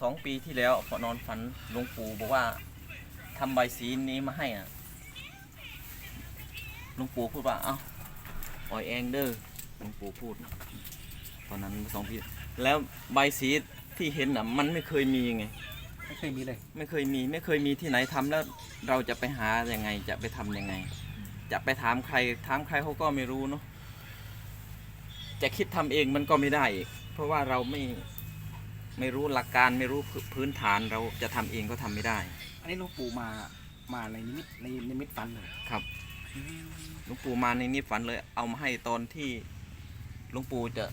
สองปีที่แล้วพอนอนฝันหลวงปู่บอกว่าทำใบสีนี้มาให้อะหลวงปู่พูดว่าเอ้าปล่อยเองเด้อหลวงปู่พูด ตอนนั้นสองปีแล้วใบสีที่เห็นอะมันไม่เคยมีไง ไม่เคยมีเลย ไม่เคยมีไม่เคยมีที่ไหนทำแล้วเราจะไปหายังไงจะไปทำยังไง จะไปถามใครถามใครเขาก็ไม่รู้เนาะจะคิดทำเองมันก็ไม่ได้อีกเพราะว่าเราไม่ ไม่รู้หลักการไม่รู้พื้นฐานเราจะทำเองก็ทำไม่ได้อันนี้หลวงปู่มามาในนิมิตในนิมิตฝันเลยครับหลวงปู่มาในนิฝันเลย เอามาให้ตอนที่หลวงปู่จะ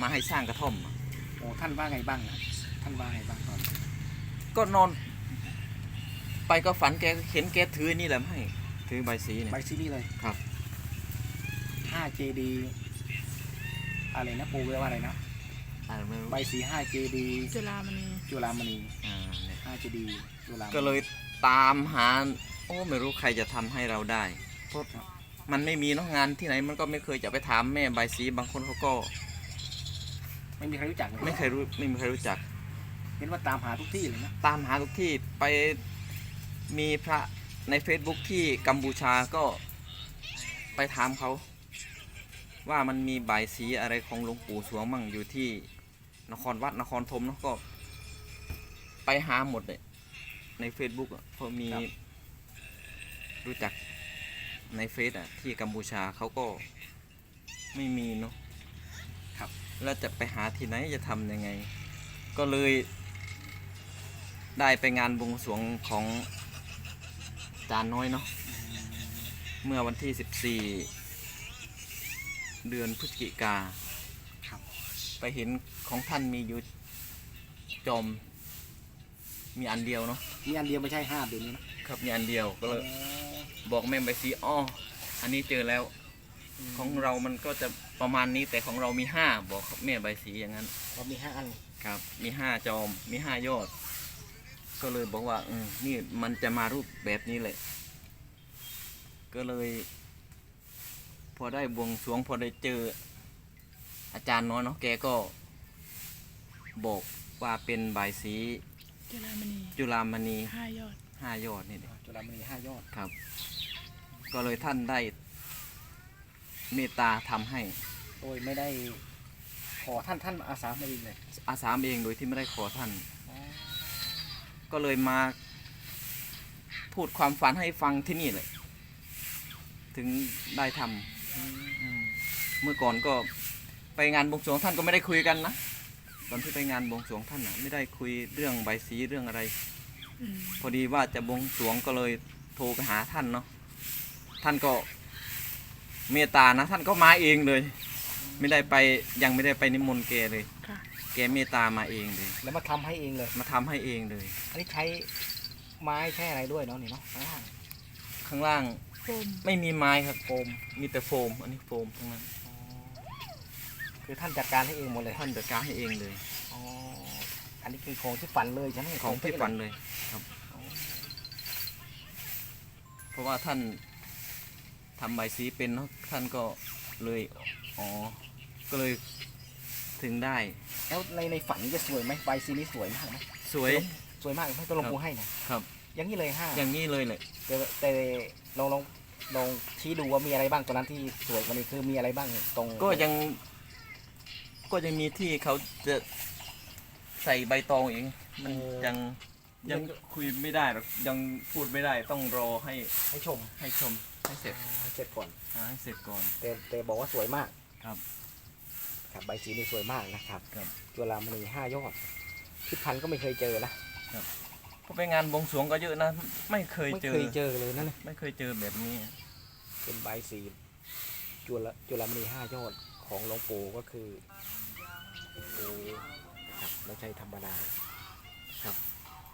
มาให้สร้างกระท่อมอะโอ้ท่านว่าไงบ้างนะท่านว่าไงบ้างตอนก็นอน ไปก็ฝันแกเห็นแกถือนี่แหละมาให้ถือใบสีเนี่ย ใบซีนี่เลยครับห้าเจดีอะไรนะปู่เรียกว่าอะไรนะ อ่าไม่รู้ใบสีห้าเจดีจุฬามณีจุฬามณีอ่าเนี่ยห้าเจดีจุฬามณีก็เลยตามหา โอ้ไม่รู้ใครจะทำให้เราได้เพราะมันไม่มีเนอะงานที่ไหนมันก็ไม่เคยจะไปถามแม่ใบายสีบางคนเขาก็ไม่มีใครรู้จักเลยไม่เคยรู้ไม่มีใครรู้จัก เห็นว่าตามหาทุกที่เลยนะตามหาทุกที่ไปมีพระใน Facebook ที่กัมพูชาก็ไปถามเขา ว่ามันมีใบายสีอะไรของหลวงปู่สวงมั่งอยู่ที่ นครวัดนครธมเนอะก็ ไปหาหมดเลยใน Facebook อะเพราะมีรู้จักในเฟซอะ ที่กัมพูชาเขาก็ไม่มีเนาะครับ แล้วจะไปหาที่ไหนจะทำยังไง ก็เลย ได้ไปงานบวงสรวงของจานน้อยเนาะ เมื่อวันที่ 14 เดือนพฤศจิกาครับ ไปเห็นของท่านมีอยู่จอม มีอันเดียวเนาะมีอันเดียวไม่ใช่ห้าเดี๋ยวนี้นะครับมีอันเดียวก็เลยบอกแม่ใบซีอ้ออันนี้เจอแล้ว ของเรามันก็จะประมาณนี้แต่ของเรามีห้าบอกแม่ใบสีอย่างนั้นเรามีห้าอันครับ มีห้าจอมมีห้ายอด ก็เลยบอกว่าอืมนี่มันจะมารูปแบบนี้เลยก็เลย พอได้บวงสรวงพอได้เจอ อาจารย์น้อยเนาะแกก็บอกว่าเป็นใบายสีจุฬามณีจุฬามณีห้ายอดห้ายอดนี่เองจุฬามณีห้ายอด ครับ ก็เลยท่านได้เมตตาทำให้โดยไม่ได้ขอท่านท่านอาสามาเองเลยอาสามเองโดยที่ไม่ได้ขอท่าน ก็เลยมา พูดความฝันให้ฟังที่นี่เลย ถึงได้ทำอืม เมื่อก่อนก็ ไปงานบวงสรวงท่านก็ไม่ได้คุยกันนะตอนที่ไปงานบวงสรวงท่านนะไม่ได้คุยเรื่องใบสีเรื่องอะไรอืมพอดีว่าจะบวงสรวงก็เลยโทรไปหาท่านเนาะท่านก็เมตตานะ ท่านก็มาเองเลย ไม่ได้ไปยังไม่ได้ไปนิมนต์แกเลยค่ะ แกเมตตามาเองเลย แล้วมาทำให้เองเลย มาทำให้เองเลย อันนี้ใช้ไม้ใช้อะไรด้วยเนาะนี่เนาะข้างล่างข้างล่างโฟมไม่มีไม้ครับโฟมมีแต่โฟม อันนี้โฟมทั้งนั้นอ๋อ คือท่านจัดการให้เองหมดเลยท่านจัดการให้เองเลยอ๋ออันนี้คือของที่ฝันเลยใช่ไหมของที่ฝันเลยเลยครับ เพราะว่าท่านทำใบสีเป็นเนาะท่านก็เลยอ๋อก็เลยถึงได้ แล้วในในฝันจะสวยไหมใบซีนี้สวยมากไหมสวยสวยมากไหมตัวหลวงปู่ให้นะครับ อย่างนี้เลยห้าอย่างนี้เลยเลยแต่แต่ลองลองลองชี้ดูว่ามีอะไรบ้างตอนนั้นที่สวยกว่านี้คือมีอะไรบ้างตรงก็ยัง ก็ยังมีที่เขาจะใส่ใบตองเองมันยังยังคุยไม่ได้หรอกยังพูดไม่ได้ต้องรอให้ให้ชมให้ชมให้เสร็จให้เสร็จก่อนอ่าให้เสร็จก่อน แต่แต่บอกว่าสวยมากครับครับใบสีนี่สวยมากนะครับครับจุฬามณีห้ายอดทิศพันธุ์ก็ไม่เคยเจอนะก็ไปงานบวงสรวงก็เยอะนะ ไม่เคยไม่เจอ เคยเจอเลยนั่นเลยไม่เคยเจอแบบนี้ เป็นใบสีจุลจุฬามณีห้ายอดของหลวงปู่ก็คือ โอ้โหครับไม่ใช่ธรรมดาครับ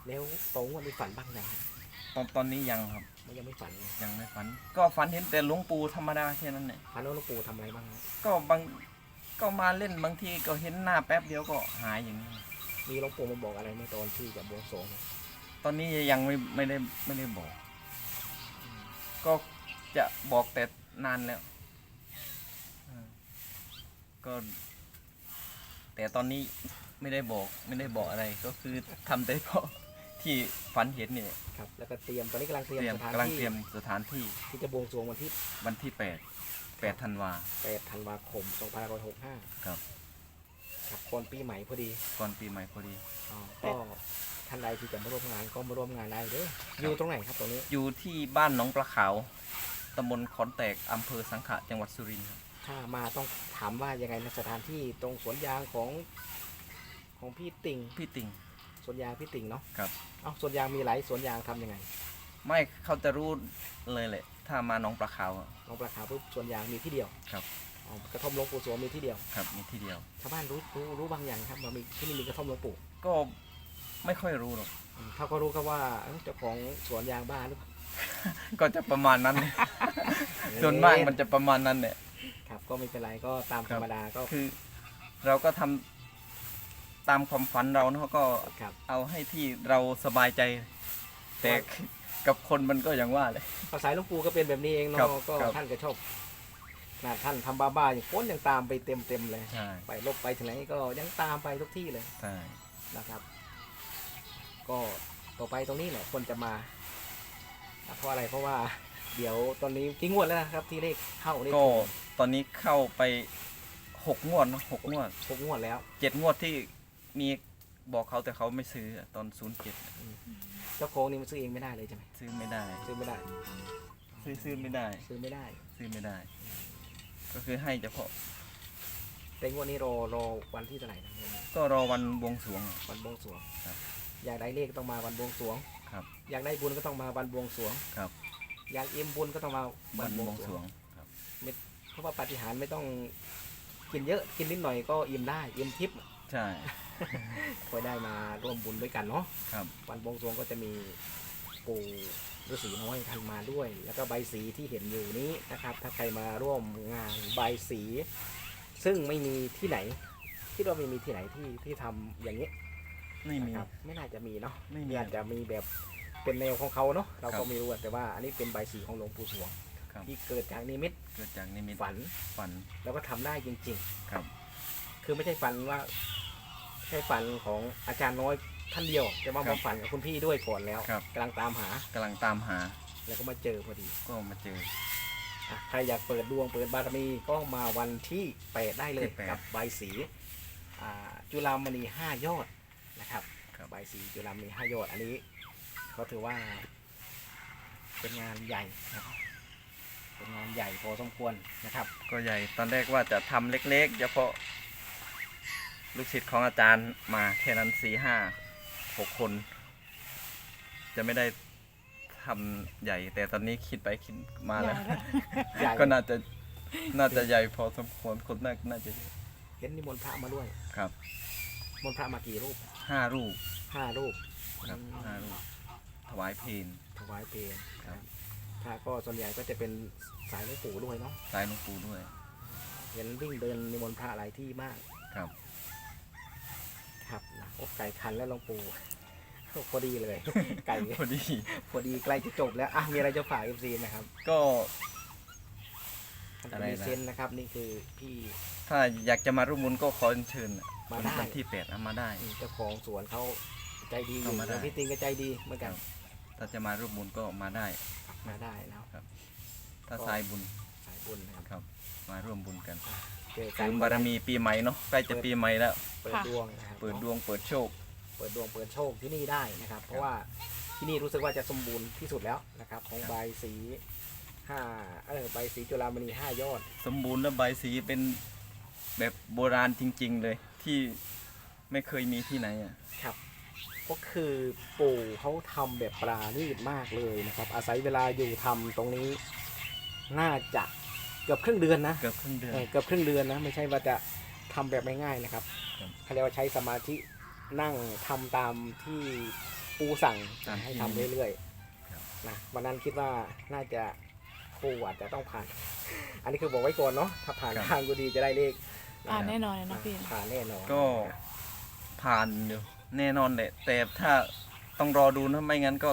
แล้วตรงวันนี้ฝันบ้างยังตอนตอนนี้ยังครับมันยังไม่ฝันเลยยังไม่ฝัน ก็ฝันเห็นแต่หลวงปู่ธรรมดาแค่นั้นแหละฝันว่าหลวงปู่ทำอะไรบ้างครับก็บางก็มาเล่นบางทีก็เห็นหน้าแป๊บเดียวก็หายอย่างนี้ มีหลวงปู่มาบอกอะไรในตอนที่จะบวงสรวงไหมตอนนี้ยังไม่ไม่ได้ไม่ได้บอก ก็จะบอกแต่นานแล้วอืมก็ แต่ตอนนี้ไม่ได้บอกไม่ได้บอกอะไรก็คือทำได้เพราะที่ฝันเห็นเนี่ยครับ แล้วก็เตรียมตอนนี้กำลังเตรียมเตรียมสถานกำลังที่เตรียมสถานที่ที่จะบวงสรวงวันที่วันที่แปดแปดธันวา8ธันวาคม2565ครับครับก่อนปีใหม่พอดีก่อนปีใหม่พอดี อ๋อก็ท่านใดที่จะมาร่วมงานก็มาร่วมงานได้เด้ออยู่ตรงไหนครับตรงนี้อยู่ที่บ้านหนองปลาขาวตำบลขอนแตกอำเภอสังขะจังหวัดสุรินทร์ครับ ถ้ามาต้องถามว่ายังไงนะสถานที่ตรงสวนยางของของพี่ติ่งพี่ติงสวนยางพี่ติ่งเนาะครับ เอ้าสวนยางมีหลายสวนยางทำยังไงไม่เขาจะรู้เลยแหละ ถ้ามาหนองปลาขาวอะน้องปลาขาวปุ๊บสวนยางมีที่เดียวครับ อ๋อกระท่อมหลวงปู่สวงมีที่เดียวครับมีที่เดียว ชาวบ้านรู้รู้รู้บางอย่างครับว่ามีที่นี่มีกระท่อมหลวงปู่ก็ไม่ค่อยรู้หรอก อืมเขาก็รู้ครับว่าเอ้าเจ้าของสวนยางบ้าหรือเปล่าก็จะประมาณนั้น ส่วนมากมันจะประมาณนั้นเนี่ย ครับ ก็ไม่เป็นไรก็ตามธรรมดาก็คือ เราก็ทำตามความฝันเราเนาะก็ครับเอาให้ที่เราสบายใจ แต่กับคนมันก็อย่างว่าเลยภาษาหลวงปู่ก็เป็นแบบนี้เองครัเนาะบก็ครับท่านก็ชอบนะท่านทำบ้าๆอย่างคนยังตามไปเต็มเต็มๆเลยใช่ไปลบไปถึงไหนก็ยังตามไปทุกที่เลยใช่นะครับ ก็ต่อไปตรงนี้แหละคนจะมาอะเพราะอะไรเพราะว่า เดี๋ยวตอนนี้กี่งวดแล้วนะครับที่เลขเข้าเลขก็ ตอนนี้เข้าไปหกงวดเนอะหกงวดหกงวดแล้ว เจ็ดงวดที่มีบอกเขาแต่เขาไม่ซื้ออะตอนศูนย์เจ็ดเจ้าของนี่มันซื้อเองไม่ได้เลยใช่ไหมซื้อไม่ได้ ซื้อไม่ได้ ซื้อซื้อไม่ได้ ซื้อไม่ได้ ซื้อไม่ได้ ก็คือให้เฉพาะแต่งวดนี้รอรอวันที่เท่าไหร่นะงวดนี้ก็รอวันบวงสรวงอะวันบวงสรวงครับ อยากได้เลขก็ต้องมาวันบวงสรวง ครับ อยากได้บุญก็ต้องมาวันบวงสรวง ครับ อยากอิ่มบุญก็ต้องมาวัวันนบบววงงสสรรววงงครับ เพราะว่าปาฏิหาริย์ไม่ต้องกินเยอะกินนิดหน่อยก็อิ่มได้อิ่มทิพย์ใช่ ก็ได้มาร่วมบุญด้วยกันเนาะครับ วันบวงสรวงก็จะมีปู่ฤาษีน้อยท่านมาด้วย แล้วก็ใบสีที่เห็นอยู่นี้นะครับ ถ้าใครมาร่วมงานใบสี ซึ่งไม่มีที่ไหนคิดว่าไม่มีที่ไหนที่ที่ทำอย่างนี้ไม่มี นะครับไม่น่าจะมีเนาะไม่มีอาจจะมีแบบเป็นแนวของเขาเนาะเราครัก็บ ไม่รู้อะแต่ว่าอันนี้เป็นใบสีของหลวงปู่สวง ครับ ที่เกิดจากนิมิตเกิดจากนิมิตฝันฝันแล้วก็ทำได้จริง ครับๆ คือไม่ใช่ฝันว่าไม่ใช่ฝันของอาจารย์น้อยท่านเดียวแต่ว่าครัมาบฝันกับคุณพี่ด้วยก่อนแล้วครับกำลังตามหา กำลังตามหาแล้วก็มาเจอพอดีก็มาเจอ อะใครอยากเปิดดวงเปิดบารมีก็มาวันที่แปดได้เลยที่แปดกับใบสีอ่าจุฬามณีห้ายอดนะครับครับ ใบสีจุฬามณีห้ายอดอันนี้เขาถือว่า เป็นงานใหญ่นะครับ เป็นงานใหญ่พอสมควรนะครับ ก็ใหญ่ตอนแรกว่าจะทำเล็กๆเฉพาะ ลูกศิษย์ของอาจารย์มาแค่นั้นสี่ห้าหกคน จะไม่ได้ทำใหญ่ แต่ตอนนี้คิดไปคิดมาแล้ว ใหญ่ ก็น่าจะน่าจะใหญ่พอสมควรคนน่าน่าจะเยอะเห็นนิมนต์พระมาด้วยครับมนต์พระมากี่รูปห้ารูปห้ารูปครับอืมห้ารูปถวายเพลงถวายเพลงครับ พระก็ส่วนใหญ่ก็จะเป็นสายหลวงปู่ด้วยเนาะสายหลวงปู่ด้วย เห็นวิ่งเดินนิมนต์พระหลายที่มากครับ ครับนะโอ้ไก่คันแล้วหลวงปู่ พอดีเลย ไก่พอดี พอดีใกล้จะจบแล้วอะมีอะไรจะฝากเอฟซีนะครับก็ ท่านอะไรมีนะ เซนนะครับ นี่คือพี่ถ้าอยากจะมาร่วมบุญก็ขอเชิญน่ะมาได้วันที่แปดนะมาได้เจ้าของสวนเขาใจดีอยู่เข้ามาได้ แล้วพี่ติงก็ใจดีเหมือนกัน ถ้าจะมาร่วมบุญก็มาได้ มาได้นะครับ ถ้าก็สายบุญสายบุญนะครับครับ มาร่วมบุญกันเจอเสกัรินมบารมีปีใหม่เนาะใกล้จะปีใหม่แล้ว เปิดดวงนะครับ เปิดดวงเปิดโชค เปิดดวงเปิดโชคที่นี่ได้นะครับ เพราะว่าที่นี่รู้สึกว่าจะสมบูรณ์ที่สุดแล้วนะครับ ของครับ ใบสีห้าเออใบสีจุฬามณีห้ายอด สมบูรณ์และใบสีเป็นแบบโบราณจริง ๆ เลยที่ไม่เคยมีที่ไหนอะครับ ก็คือปู่เขาทำแบบปราณีตมากเลยนะครับ อาศัยเวลาอยู่ทำตรงนี้ น่าจะเกือบครึ่งเดือนนะเกือบครึ่งเดือนเออเกือบครึ่งเดือนนะ ไม่ใช่ว่าจะทำแบบง่ายๆนะครับครับเขาเรียกว่าใช้สมาธินั่งทำตามที่ปูสั่งตามที่ให้ทำเรื่อยครับๆนะวันนั้นคิดว่าน่าจะปูอาจจะต้องผ่าน อันนี้คือบอกไว้ก่อนเนาะถ้าผ่านทางก็ดีจะได้เลขอ่านแน่นอนเลยเนาะพี่ผ่านแน่นอนก็ผ่านอยู่ แน่นอนแหละแต่ถ้าต้องรอดูนะไม่งั้นก็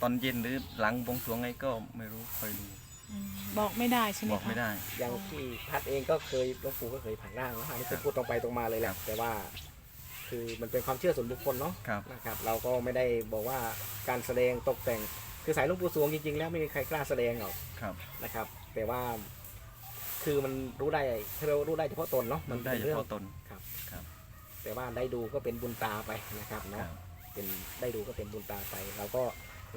ตอนเย็นหรือหลังบวงสรวงไงก็ไม่รู้คอยดูอืมบอกไม่ได้ใช่ไหมบอกคะไม่ได้ อย่างที่พัดเองก็เคยหลวงปู่ก็เคยผ่านร่างเนาะอันนี้ครัคือบพูดตรงไปตรงมาเลยแหครัละบแต่ว่าคคือมันเป็นความเชื่อส่วนบุคคลเนาะครับ นะครับ เราก็ไม่ได้บอกว่าการแสดงตกแต่ง คือสายหลวงปู่สวงจริงๆแล้วไม่มีใครกล้าแสดงหรอก ครับ นะครับแต่ว่าคือมันรู้ได้เรารู้ได้เฉพาะตนเนาะมันได้ป็เฉรื่องพาะตนครับครับ แต่ว่าได้ดูก็เป็นบุญตาไปนะครับคเนาะรับเป็นได้ดูก็เป็นบุญตาไป เราก็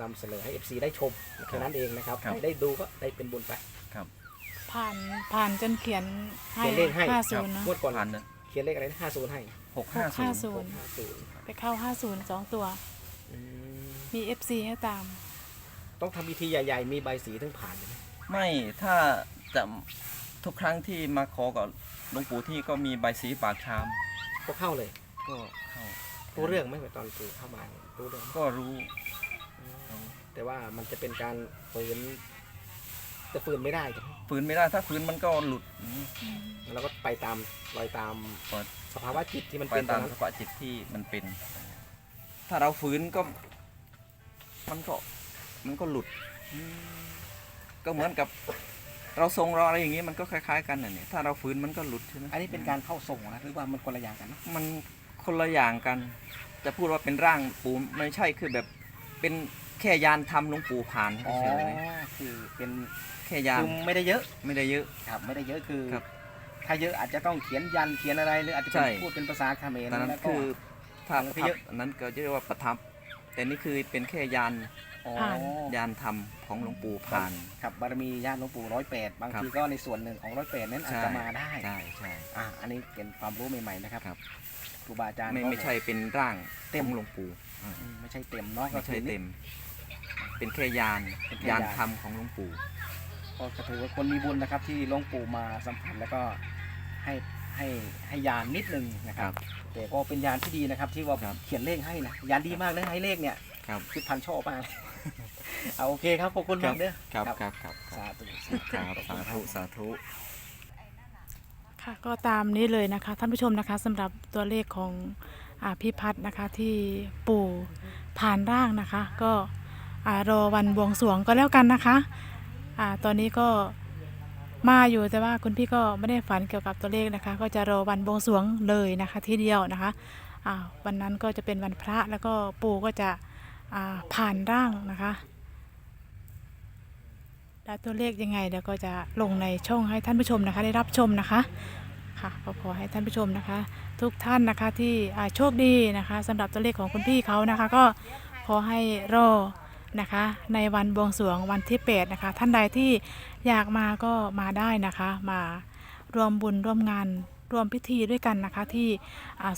นำเสนอให้ FC ได้ชมแค่นั้นเองนะครับครับใครได้ดูก็ได้เป็นบุญไป ครับผ่านผ่านจนเขียนให้เขียนเลขให้ ห้าศูนย์เนาะงวดก่อนผ่านเลยเขียนเลขอะไรนะห้าศูนย์ให้หกห้าหกห้าศูนย์ศูนย์ห้าศูนย์ไปเข้าห้าศูนย์สองตัว อืมมีเอฟซีให้ตาม ต้องทำพิธีใหญ่ๆ มีใบสีถึงผ่านใช่ไหมไม่ถ้าจะทุกครั้งที่มาขอกับหลวงปู่ที่ก็มีใบสีปากชาม ก็เข้าเลย ก็เข้ารู้เรื่องไหมตอนปู่เข้ามาเนี่ยรู้เรื่องไหมก็รู้แต่ว่ามันจะเป็นการฝืนจะฝืนไม่ได้ใช่ไหมฝืนไม่ได้ถ้าฝืนมันก็หลุดเราก็ไปตามรอยตามเปิดสภาวะจิตที่มันไปเป็นตอตานมนั้นสภาวะจิตที่มันเป็น ถ้าเราฝืนก็ มันก็ มันก็หลุด ก็เหมือนกับ เราทรงเราอะไรอย่างนี้มันก็คล้ายๆกันน่ะเนี่ยถ้าเราฝืนมันก็หลุดใช่ไหมอันนี้เป็นการเข้าส่งนะหรือว่ามันคนละอย่างกันนะมันคนละอย่างกัน จะพูดว่าเป็นร่างปูไม่ใช่คือแบบเป็นแค่ยานทำหลวงปู่ผ่านอ๋อเฉยคือเป็นๆแค่ยานคือไม่ได้เยอะไม่ได้เยอะ ครับไม่ได้เยอะคือ ครับถ้าเยอะอาจจะต้องเขียนยันเขียนอะไรหรืออาจจะใช่เป็นพูดเป็นภาษาเขมรตอนนั้นแล้วก็ คือถ้าอันปนั้นระคือทัเยบอะอันนั้นก็เรียกว่าประทับ แต่นี่คือเป็นแค่ยานอ๋อ ผ่าน ยานธรรมของหลวงปู่ผ่าน ครับบารมีญาติหลวงปู่ร้อยแปดบางครับ ทีก็ในส่วนหนึ่งของร้อยแปดนั้นอาจใช่จะมาได้ใช่ใช่ อ่าอันนี้เป็นความรู้ใหม่ๆนะครับครับ ครูบาอาจารย์ไม่ก็ ไม่ใช่เป็นร่างเต็ม ของหลวงปู่อ่าอืมไม่ใช่เต็มเนาะไม่ใช่ก็คือเต็ม เป็นแค่ยานเป็นแค่ยานยานธรรมของหลวงปู่ ก็ถือว่าคนมีบุญนะครับที่หลวงปู่มาสัมผัสแล้วก็ให้ให้ให้ยานนิดนึงนะคครัรับบแต่ก็เป็นยานที่ดีนะครับที่ว่าครับ เขียนเลขให้นะยานดีมากเลยให้เลขเนี่ยครับ คือพันชอบมาก เอาโอเคครับขอบคุณมากเด้อครับครับครับคสารับธุครับสาธุสาธุค่ะก็ตามนี้เลยนะคะท่านผู้ชมนะคะสำหรับตัวเลขของอาพี่พัฒน์นะคะที่ปู่ผ่านร่างนะคะ ก็อ่ารอวันบวงสรวงก็แล้วกันนะคะอ่าตอนนี้ก็มาอยู่แต่ว่าคุณพี่ก็ไม่ได้ฝันเกี่ยวกับตัวเลขนะคะ ก็จะรอวันบวงสรวงเลยนะคะทีเดียวนะคะอ่าวันนั้นก็จะเป็นวันพระแล้วก็ปู่ก็จะอ่าผ่านร่างนะคะ แล้วตัวเลขยังไงเดี๋ยวก็จะลงในช่องให้ท่านผู้ชมนะคะ ได้รับชมนะคะค่ะก็ขอให้ท่านผู้ชมนะคะ ทุกท่านนะคะที่โชคดีนะคะสำหรับตัวเลขของคุณพี่เขานะคะ ก็ขอให้รอนะคะ ในวันบวงสรวงวันที่8นะคะ ท่านใดที่อยากมาก็มาได้นะคะ มารวมบุญร่วมงานรวมพิธีด้วยกันนะคะที่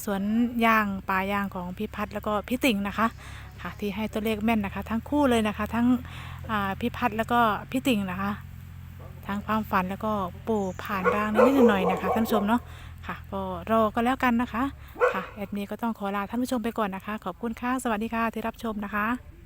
สวนยางป่ายางของพี่พัฒน์แล้วก็พี่ติ่งนะคะ ค่ะที่ให้ตัวเลขแม่นนะคะ ทั้งคู่เลยนะคะ ทั้งพี่พัดแล้วก็พี่ติ่งนะคะ ทั้งความฝันแล้วก็ปู่ผ่านร่างนิดหน่อยนะคะท่านผู้ชมเนาะค่ะก็รอก็แล้วกันนะคะค่ะแอดมีก็ต้องขอลาท่านผู้ชมไปก่อนนะคะ ขอบคุณค่ะสวัสดีค่ะที่รับชมนะคะ